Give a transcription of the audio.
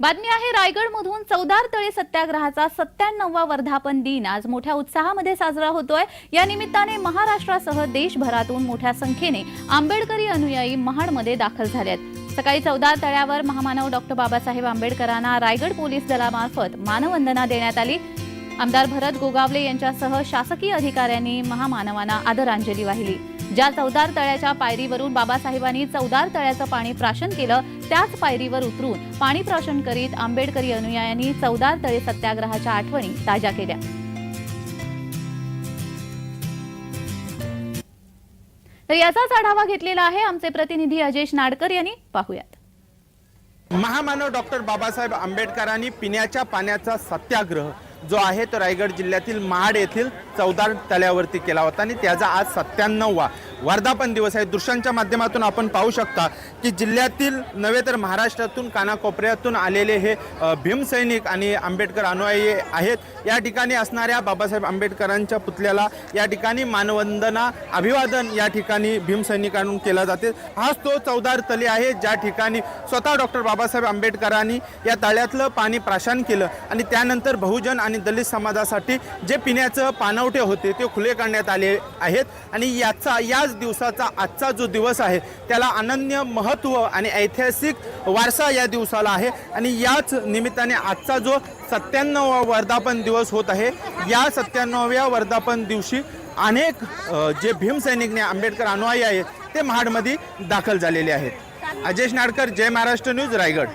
बातमी आहे रायगडमधून चौदार तळे सत्याग्रहाचा सत्त्याण्णववा वर्धापन दिन आज मोठ्या उत्साहामध्ये साजरा होतोय. या निमित्ताने महाराष्ट्रासह देशभरातून मोठ्या संख्येने आंबेडकरी अनुयायी महाडमध्ये दाखल झाले आहेत सकाळी चौदार तळ्यावर महामानव डॉक्टर बाबासाहेब आंबेडकरांना रायगड पोलीस दलामार्फत मानवंदना देण्यात आली. आमदार भरत गोगावले यांच्यासह शासकीय अधिकाऱ्यांनी महामानवांना आदरांजली वाहिली. ज्या चौदार तळ्याच्या पायरीवरून बाबासाहेबांनी चौदार तळ्याचं पाणी प्राशन केलं त्याच पायरीवर उतरून पाणी प्राशन करीत आंबेडकरी अनुयायांनी चौदार तळे सत्याग्रहाच्या आठवणी ताज्या केल्या. तर याचाच आढावा घेतलेला आहे आमचे प्रतिनिधी अजेश नाडकर यांनी. पाहूयात. महामानव डॉक्टर बाबासाहेब आंबेडकरांनी पिण्याच्या पाण्याचा सत्याग्रह जो आहे तो रायगड जिल्ह्यातील महाड येथील चौदार तळ्यावरती केला होता आणि त्याचा आज सत्त्याण्णववा वर्धापन दिवस आहे. दृश्यांच्या माध्यमातून आपण पाहू शकता की जिल्ह्यातील नव्हे तर महाराष्ट्रातून कानाकोपऱ्यातून आलेले हे भीमसैनिक आणि आंबेडकर अनुयायी आहेत. या ठिकाणी असणाऱ्या बाबासाहेब आंबेडकरांच्या पुतळ्याला या ठिकाणी मानवंदना अभिवादन या ठिकाणी भीमसैनिकांकडून केला जाते. हाच तो चौदार तले आहे ज्या ठिकाणी स्वतः डॉक्टर बाबासाहेब आंबेडकरांनी या तळ्यातलं पाणी प्राशन केलं आणि त्यानंतर बहुजन आणि दलित समाजासाठी जे पिण्याचं पाणवठे होते ते खुले करण्यात आले आहेत. आणि याचा याच दिवसाचा आजचा जो दिवस आहे त्याला अनन्य महत्त्व आणि ऐतिहासिक वारसा या दिवसाला आहे. आणि याच निमित्ताने आजचा जो सत्त्याण्णव वर्धापन दिवस होत आहे या सत्त्याण्णव्या वर्धापन दिवशी अनेक जे भीमसैनिकने आंबेडकर अनुयायी आहेत ते महाडमध्ये दाखल झालेले आहेत. अजेश नाडकर जय महाराष्ट्र न्यूज रायगड.